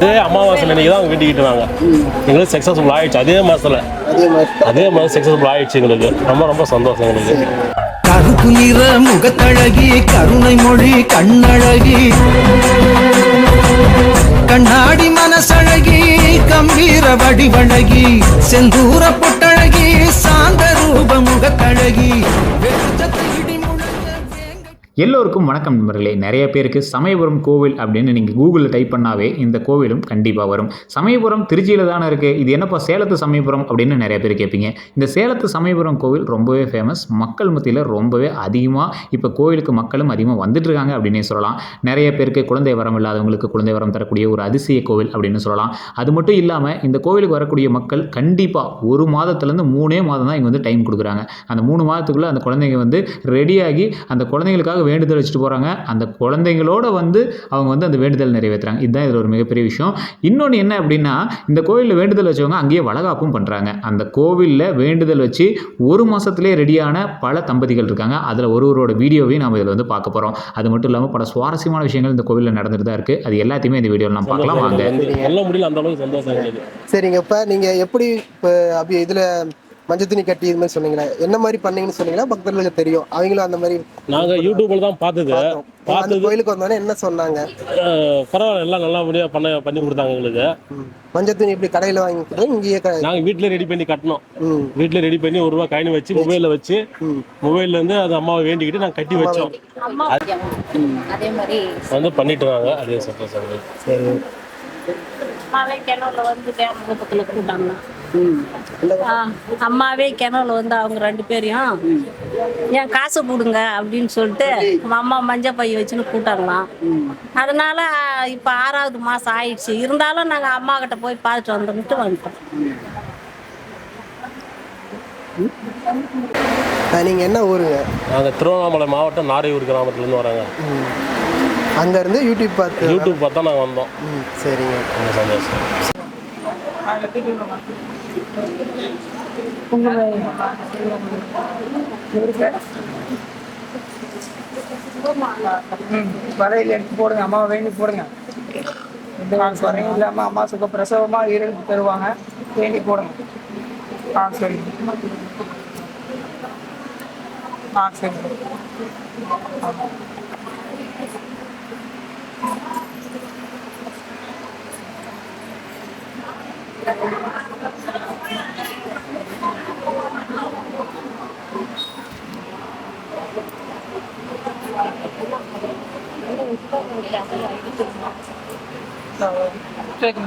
அதே அமாவாசை அன்னைக்கு தான் அவங்க வேண்டிக்கிட்டு வாங்க எங்களுக்கு சக்ஸஸ்ஃபுல் ஆயிடுச்சு. அதே மாதிரி அதே மாதிரி சக்ஸஸ்ஃபுல் ஆயிடுச்சு எங்களுக்கு. ரொம்ப ரொம்ப சந்தோஷம் எங்களுக்கு. கருப்பு நிற முகத்தழகி கருணை மொழி கண்ணழகி. கண்ணாடி மனசழகி கம்பீர வடிவழகி. செந்தூர பொட்டழகி சாந்த ரூப முகத்தழகி. எல்லோருக்கும் வணக்கம் நண்பர்களே. நிறைய பேருக்கு சமயபுரம் கோவில் அப்படின்னு நீங்கள் கூகுளில் டைப் பண்ணாவே இந்த கோவிலும் கண்டிப்பாக வரும். சமயபுரம் திருச்சியில் தானே இருக்குது இது என்னப்பா சேலத்து சமயபுரம் அப்படின்னு நிறைய பேர் கேட்பீங்க. இந்த சேலத்து சமயபுரம் கோவில் ரொம்பவே ஃபேமஸ் மக்கள் மத்தியில் ரொம்பவே அதிகமாக இப்போ கோவிலுக்கு மக்களும் அதிகமாக வந்துட்டு இருக்காங்க அப்படின்னே சொல்லலாம். நிறைய பேருக்கு குழந்தை வரம் இல்லாதவங்களுக்கு குழந்தை வரம் தரக்கூடிய ஒரு அதிசய கோவில் அப்படின்னு சொல்லலாம். அது மட்டும் இல்லாமல் இந்த கோவிலுக்கு வரக்கூடிய மக்கள் கண்டிப்பாக ஒரு மாதத்துலேருந்து மூணே மாதம் தான் இங்கே வந்து டைம் கொடுக்குறாங்க. அந்த மூணு மாதத்துக்குள்ளே அந்த குழந்தைங்க வந்து ரெடியாகி அந்த குழந்தைங்களுக்காக வேண்டுதல் வச்சுட்டு போகிறாங்க அந்த குழந்தைங்களோட வந்து அவங்க வந்து அந்த வேண்டுதல் நிறைவேற்றுறாங்க இதுதான் இதில் ஒரு மிகப்பெரிய விஷயம். இன்னொன்று என்ன அப்படின்னா இந்த கோவிலில் வேண்டுதல் வச்சவங்க அங்கேயே வளகாப்பும் பண்ணுறாங்க அந்த கோவிலில் வேண்டுதல் வச்சு ஒரு மாதத்துலேயே ரெடியான பல தம்பதிகள் இருக்காங்க. அதில் ஒருவரோட வீடியோவையும் நம்ம இதில் வந்து பார்க்க போகிறோம் அது மட்டும் இல்லாமல் பல சுவாரஸ்யமான விஷயங்கள் இந்த கோவிலில் நடந்துட்டு தான் இருக்குது அது எல்லாத்தையுமே இந்த வீடியோவில் நம்ம பார்க்கலாம். வாங்க சந்தோஷம். சொல்ல முடியல அந்த அளவுக்கு சந்தோஷம் எங்களுக்கு சரிங்க. இப்போ நீங்கள் எப்படி இப்போ அப்படி இதில் மஞ்சள் துணி கட்டி இது மாதிரி சொன்னீங்களே? என்ன மாதிரி பண்ணீங்கன்னு சொன்னீங்களா? பக்தர்களுக்கு தெரியும். அவங்களும் அந்த மாதிரி நாங்க யூடியூப்ல தான் பார்த்தது. பார்த்தது கோயிலுக்கு வந்தோடனே என்ன சொன்னாங்க? பரவாயில்ல எல்லாம் நல்லபடியா பண்ண பண்ணி கொடுத்தாங்க எங்களுக்கு. மஞ்சள் துணி இப்படி கடையில் வாங்கி கொடுத்தோம் இங்கேயே நாங்க வீட்ல ரெடி பண்ணி கட்டணும். ம். வீட்ல ரெடி பண்ணி ஒரு ரூபா காயின் வச்சு மொபைல்ல வச்சு மொபைல்ல இருந்து அது அம்மாவை வேண்டிக்கிட்டு நாங்க கட்டி வச்சோம். அதே மாதிரி வந்து பண்ணிட்டு இருக்காங்க அதே சந்தோஷம். சரி. அம்மாவே கிணறுல வந்து தேவ கூட்டாங்க அம்மாவே கிணறுல வந்து அவங்க ரெண்டு பேரையும் என் காசு கொடுங்க அப்படின்னு சொல்லிட்டு அம்மா மஞ்சள் பை வச்சுன்னு கூட்டாங்களாம் அதனால இப்போ ஆறாவது மாதம் ஆயிடுச்சு. இருந்தாலும் நாங்கள் அம்மா கிட்ட போய் பார்த்துட்டு வந்துட்டு வந்துட்டோம். நீங்கள் என்ன ஊருங்க? நாங்க திருவண்ணாமலை மாவட்டம் நாரையூர் கிராமத்துல இருந்து வராங்க அங்கேருந்து யூடியூப் பார்த்து யூடியூப் பார்த்தா நாங்க வந்தோம். ம் சரிங்க. ரொம்ப சந்தோஷம் வரையில் எடுத்து போடுங்க அம்மாவை வேண்டி போடுங்க. எந்த குறையும் இல்லாமல் அம்மா சுக பிரசவமாக இருந்து தருவாங்க வேண்டி போடுங்க. ஆ சரி. ஆ சரி. கேட்க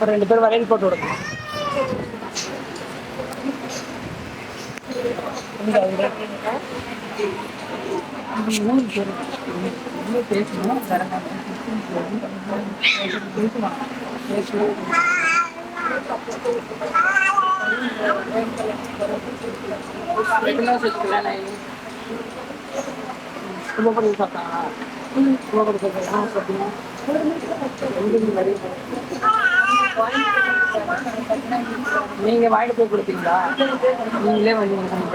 ஒரு ரெண்டு பேர் வரையில் போட்டு விடுங்க இங்க வந்து மூணு பேர் என்ன பேசணும் பேசணும் பேசணும் கும்பப்படி சாப்பிட்டாங்களா கும்பப்படி சாப்பிட்டாங்களா சாப்பிட்டீங்க நீங்க வாங்கிட்டு போய் கொடுப்பீங்களா? நீங்களே வந்து இன்கம்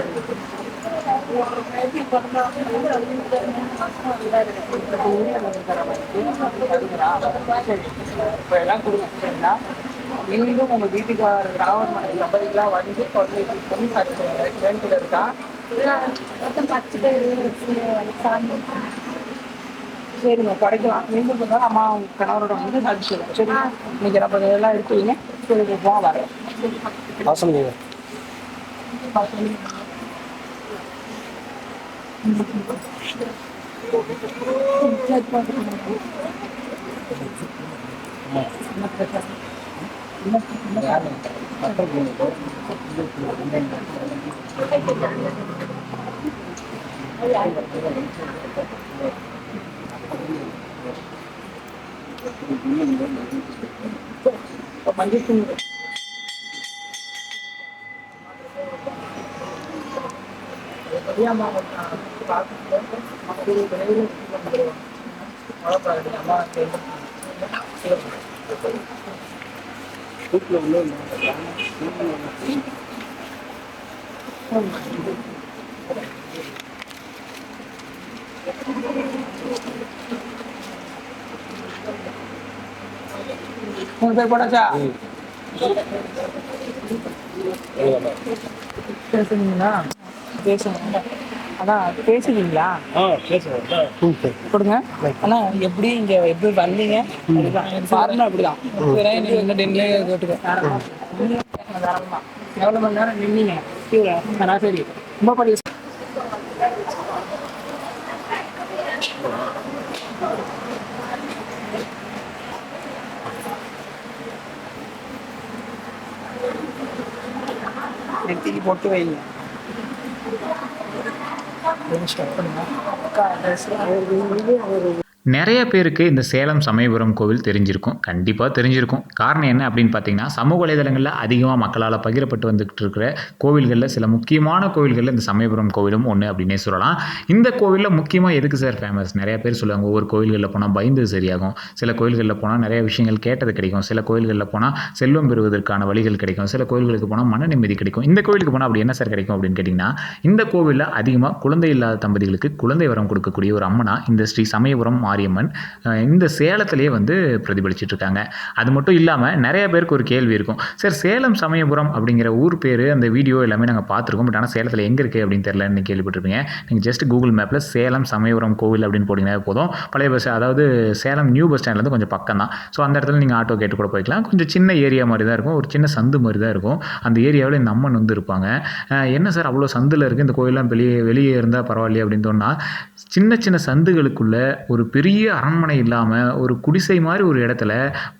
இப்போ எல்லாம் கொடுங்க சரிங்களா? மீண்டும் உங்க வீட்டுக்காரர் ராவன் மனை வந்து குழந்தை பண்ணி சாப்பிடுவாங்க பேர் சாமி சரிங்க கிடைக்கலாம். மீண்டும் பண்ணாலும் அம்மா உங்க கணவரோட வந்து நன்றி சொல்லுங்க சரி இன்னைக்கு நம்ம இதெல்லாம் எடுத்துவீங்க சரி போ வரேன். வாசம் நீங்க இப்போ மஞ்சள் தூள் தெரியாம பார்த்துட்டு மக்கள் மூணு பேர் போட்டாச்சா பேசுறீங்களா பேசுங்க அதான் பேசுகிறேன் கொடுங்க அண்ணா எப்படி இங்க எப்படி வந்தீங்க? ஃபார்முலா அப்படிதான். எங்க டென்ல கேட்டுக்க எவ்வளவு மணி நேரம் நின்னீங்க? சராசரி ரொம்ப படி நெத்திக்கு போட்டு வைங்க ஸ்டார்ட் பண்ணுங்க. அக்கா dress ஒரு நிறைய பேருக்கு இந்த சேலம் சமயபுரம் கோவில் தெரிஞ்சிருக்கும். கண்டிப்பாக தெரிஞ்சிருக்கும். காரணம் என்ன அப்படின்னு பார்த்தீங்கன்னா சமூக வலைதளங்களில் அதிகமாக மக்களால் பகிரப்பட்டு வந்துக்கிட்டு இருக்கிற கோவில்களில் சில முக்கியமான கோவில்களில் இந்த சமயபுரம் கோவிலும் ஒன்று அப்படின்னே சொல்லலாம். இந்த கோவிலில் முக்கியமாக எதுக்கு சார் ஃபேமஸ் நிறைய பேர் சொல்லுவாங்க ஒவ்வொரு கோவில்களில் போனால் பயந்தது சரியாகும். சில கோவில்களில் போனால் நிறைய விஷயங்கள் கேட்டது கிடைக்கும். சில கோவில்களில் போனால் செல்வம் பெறுவதற்கான வழிகள் கிடைக்கும். சில கோவில்களுக்கு போனால் மன நிம்மதி கிடைக்கும். இந்த கோவிலுக்கு போனால் அப்படி என்ன சார் கிடைக்கும் அப்படின்னு கேட்டிங்கன்னா இந்த கோவிலில் அதிகமாக குழந்தை இல்லாத தம்பதிகளுக்கு குழந்தை வரம் கொடுக்கக்கூடிய ஒரு அம்மனா இந்த ஸ்ரீ சமயபுரம் மாரியம்மன் இந்த சேலத்திலேயே வந்து பிரதிபலிச்சிட்ருக்காங்க. அது மட்டும் இல்லாமல் நிறைய பேருக்கு ஒரு கேள்வி இருக்கும். சார் சேலம் சமயபுரம் அப்படிங்கிற ஊர் பேர் அந்த வீடியோ எல்லாமே நாங்கள் பார்த்துருக்கோம். பட் ஆனால் சேலத்தில் எங்கே இருக்குது அப்படின்னு தெரியலன்னு கேள்விப்பட்டிருப்பீங்க. நீங்கள் ஜஸ்ட் கூகுள் மேப்பில் சேலம் சமயபுரம் கோவில் அப்படின்னு போட்டிங்கன்னா போதும். பழைய பஸ் அதாவது சேலம் நியூ பஸ் ஸ்டாண்ட்லேருந்து கொஞ்சம் பக்கம் தான். ஸோ அந்த இடத்துல நீங்கள் ஆட்டோ கேட்டு கூட போய்க்கலாம். கொஞ்சம் சின்ன ஏரியா மாதிரி தான் இருக்கும். ஒரு சின்ன சந்து மாதிரி தான் இருக்கும். அந்த ஏரியாவில் இந்த அம்மன் வந்து இருப்பாங்க. என்ன சார் அவ்வளோ சந்தில் இருக்குது இந்த கோயிலெலாம் வெளியே வெளியே இருந்தால் பரவாயில்லையே அப்படின்னு சொன்னால் சின்ன சின்ன சந்துகளுக்குள்ள ஒரு பெரிய அரண்மனை இல்லாமல் ஒரு குடிசை மாதிரி ஒரு இடத்துல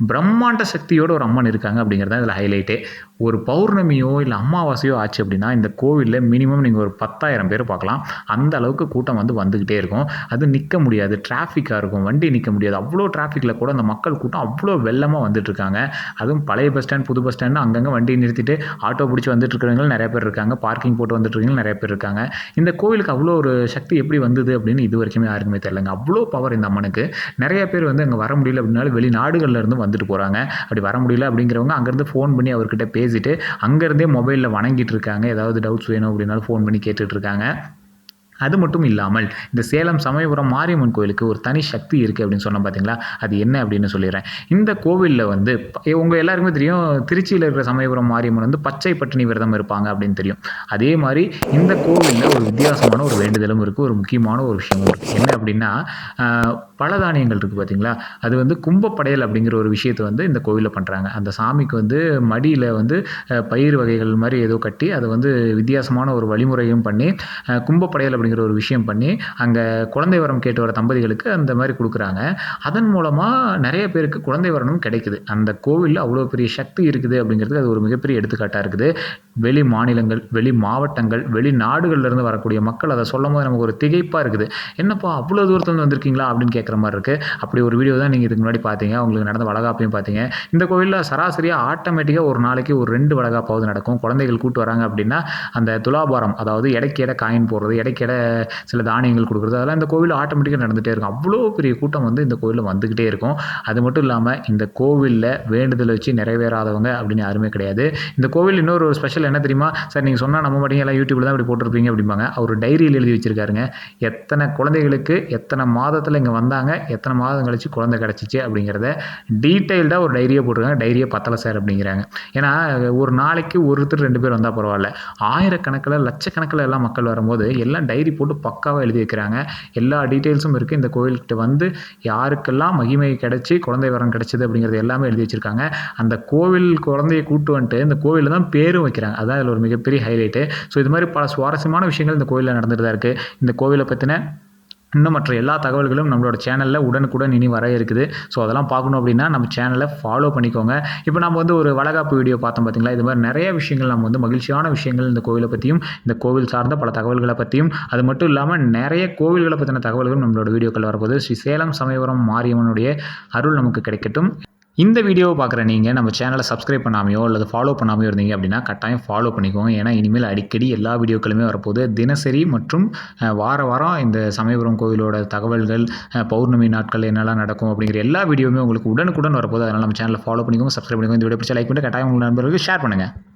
பிரம்மாண்ட சக்தியோட ஒரு அம்மன் இருக்காங்க அப்படிங்கிறது தான் இதில் ஹைலைட்டே ஒரு பௌர்ணமியோ இல்லை அமாவாசையோ ஆச்சு அப்படின்னா இந்த கோவிலில் மினிமம் நீங்கள் ஒரு பத்தாயிரம் பேர் பார்க்கலாம். அந்த அளவுக்கு கூட்டம் வந்து வந்துக்கிட்டே இருக்கும். அது நிற்க முடியாது. டிராஃபிக்காக இருக்கும். வண்டி நிற்க முடியாது. அவ்வளோ டிராஃபிக்கில் கூட அந்த மக்கள் கூட்டம் அவ்வளோ வெள்ளமாக வந்துட்டுருக்காங்க அதுவும் பழைய பஸ் ஸ்டாண்ட் புது பஸ் ஸ்டாண்டு அங்கங்கே வண்டி நிறுத்திட்டு ஆட்டோ பிடிச்சி வந்துட்டு நிறைய பேர் இருக்காங்க. பார்க்கிங் போட்டு வந்துட்டு நிறைய பேர் இருக்காங்க. இந்த கோவிலுக்கு அவ்வளோ ஒரு சக்தி எப்படி வந்தது அப்படின்னு இது வரைக்குமே யாருக்குமே தெரியலங்க அவ்வளோ பவர் இந்த அம்மனுக்கு. நிறைய பேர் வந்து அங்கே வர முடியல அப்படின்னாலும் வெளிநாடுகள்ல இருந்து வந்துட்டு போகிறாங்க அப்படி வர முடியல அப்படிங்கிறவங்க அங்கேருந்து ஃபோன் பண்ணி அவர்கிட்ட பேசிட்டு அங்கேருந்தே மொபைலில் வணங்கிட்டு இருக்காங்க. ஏதாவது டவுட்ஸ் வேணும் அப்படின்னாலும் ஃபோன் பண்ணி கேட்டுட்டு இருக்காங்க. அது மட்டும் இல்லாமல் இந்த சேலம் சமயபுரம் மாரியம்மன் கோயிலுக்கு ஒரு தனி சக்தி இருக்குது அப்படின்னு சொன்ன பார்த்தீங்களா அது என்ன அப்படின்னு சொல்லிடுறேன். இந்த கோவிலில் வந்து உங்கள் எல்லாருக்குமே தெரியும் திருச்சியில் இருக்கிற சமயபுரம் மாரியம்மன் வந்து பச்சை பட்டினி விரதம் இருப்பாங்க அப்படின்னு தெரியும். அதே மாதிரி இந்த கோவிலில் ஒரு வித்தியாசமான ஒரு வேண்டுதலும் இருக்குது ஒரு முக்கியமான ஒரு விஷயமும் இருக்குது என்ன அப்படின்னா பல பலதானியங்கள் இருக்குது பார்த்தீங்களா அது வந்து கும்பப்படையல் அப்படிங்கிற ஒரு விஷயத்தை வந்து இந்த கோவிலில் பண்ணுறாங்க அந்த சாமிக்கு வந்து மடியில் வந்து பயிர் வகைகள் மாதிரி ஏதோ கட்டி அதை வந்து வித்தியாசமான ஒரு வழிமுறையும் பண்ணி கும்பப்படையல் அப்படிங்கிற ஒரு விஷயம் பண்ணி அங்கே குழந்தை வரம் கேட்டு வர தம்பதிகளுக்கு அந்த மாதிரி கொடுக்குறாங்க. அதன் மூலமாக நிறைய பேருக்கு குழந்தை வரணும் கிடைக்குது. அந்த கோவிலில் அவ்வளோ பெரிய சக்தி இருக்குது அப்படிங்கிறது அது ஒரு மிகப்பெரிய எடுத்துக்காட்டாக இருக்குது. வெளி மாநிலங்கள் வெளி மாவட்டங்கள் வெளி நாடுகள்லேருந்து வரக்கூடிய மக்கள் அதை சொல்லும் போது நமக்கு ஒரு திகைப்பாக இருக்குது. என்னப்பா அவ்வளோ தூரத்துலேருந்து வந்திருக்கீங்களா? அப்படின்னு கேட்குற மாதிரி இருக்குது அப்படி ஒரு வீடியோ தான் நீங்கள் இதுக்கு முன்னாடி பார்த்தீங்க. உங்களுக்கு நடந்த வளகாப்பையும் பார்த்தீங்க. இந்த கோவிலில் சராசரியாக ஆட்டோமேட்டிக்காக ஒரு நாளைக்கு ஒரு ரெண்டு வளகாப்பாவது நடக்கும். குழந்தைகள் கூட்டு வராங்க அப்படின்னா அந்த துலாபாரம் அதாவது எடைக்கு காயின் போடுறது எடைக்கு சில தானியங்கள் கொடுக்குறது அதெல்லாம் இந்த கோவில் ஆட்டோமேட்டிக்காக நடந்துகிட்டே இருக்கும். அவ்வளோ பெரிய கூட்டம் வந்து இந்த கோவிலில் வந்துக்கிட்டே இருக்கும். அது மட்டும் இல்லாமல் இந்த கோவிலில் வேண்டுதல் வச்சு நிறைவேறாதவங்க அப்படின்னு யாருமே கிடையாது. இந்த கோவில் இன்னொரு ஒரு ஸ்பெஷல் என்ன தெரியுமா? சார் நீங்கள் சொன்னால் நம்ம மாட்டீங்க எல்லாம் யூடியூப்பில் தான் இப்படி போட்டிருப்பீங்க அப்படிம்பாங்க. அவர் டைரியில் எழுதி வச்சிருக்காருங்க. எத்தனை குழந்தைகளுக்கு எத்தனை மாதத்தில் இங்கே வந்தாங்க? எத்தனை மாதம் கழிச்சு குழந்தை கிடச்சிச்சு அப்படிங்கிறத டீட்டெயில்டாக ஒரு டைரியை போட்டிருக்காங்க. டைரியை பத்தலை சார் அப்படிங்கிறாங்க. ஏன்னா ஒரு நாளைக்கு ஒருத்தர் ரெண்டு பேர் வந்தால் பரவாயில்ல. ஆயிரக்கணக்கில் லட்சக்கணக்கில் எல்லாம் மக்கள் வரும்போது எல்லாம் டைரி போட்டு பக்காவாக எழுதி வைக்கிறாங்க. எல்லா டீட்டெயில்ஸும் இருக்குது இந்த கோயில்கிட்ட வந்து யாருக்கெல்லாம் மகிமை கிடச்சி குழந்தை வரம் கிடச்சிது அப்படிங்கிறது எல்லாமே எழுதி வச்சுருக்காங்க. அந்த கோவில் குழந்தையை கூப்பிட்டு வந்துட்டு இந்த கோவிலில் தான் பேரும் வைக்கிறாங்க. அதான் இதில் ஒரு மிகப்பெரிய ஹைலைட்டு ஸோ இது மாதிரி பல சுவாரஸ்யமான விஷயங்கள் இந்த கோயிலில் நடந்துட்டு தான் இருக்குது இந்த கோவிலை பற்றின இன்னும் மற்ற எல்லா தகவல்களும் நம்மளோட சேனலில் உடனுக்குடன் இனி வர இருக்குது. ஸோ அதெல்லாம் பார்க்கணும் அப்படின்னா நம்ம சேனலை ஃபாலோ பண்ணிக்கோங்க. இப்போ நம்ம வந்து ஒரு வளகாப்பு வீடியோ பார்த்தோம் பார்த்தீங்களா இது மாதிரி நிறைய விஷயங்கள் நம்ம வந்து மகிழ்ச்சியான விஷயங்கள் இந்த கோவிலை பற்றியும் இந்த கோவில் சார்ந்த பல தகவல்களை பற்றியும் அது மட்டும் இல்லாமல் நிறைய கோவில்களை பற்றின தகவல்களும் நம்மளோட வீடியோக்கள் வரப்போகுது. ஸ்ரீ சேலம் சமயபுரம் மாரியம்மனுடைய அருள் நமக்கு கிடைக்கட்டும். இந்த வீடியோவை பார்க்குற நீங்கள் நம்ம சேனலை சப்ஸ்கிரைப் பண்ணாமையோ அல்லது ஃபாலோ பண்ணாமையோ இருந்தீங்க அப்படின்னா கட்டாயம் ஃபாலோ பண்ணிக்கோங்க. ஏன்னா இனிமேல் அடிக்கடி எல்லா வீடியோக்களுமே வரப்போகுது. தினசரி மற்றும் வார வாரம் இந்த சமயபுரம் கோவிலோட தகவல்கள் பௌர்ணமி நாட்கள் என்னெல்லாம் நடக்கும் அப்படிங்கிற எல்லா வீடியோவுமே உங்களுக்கு உடனுக்குடன் வரப்போகுது. அதனால் நம்ம சேனலை ஃபாலோ பண்ணிக்கோங்க சப்ஸ்கிரைப் பண்ணிக்கோங்க. இந்த வீடியோ பிடிச்ச லைக் பண்ணி கட்டாயம் உங்கள் நண்பர்களுக்கு ஷேர் பண்ணுங்கள்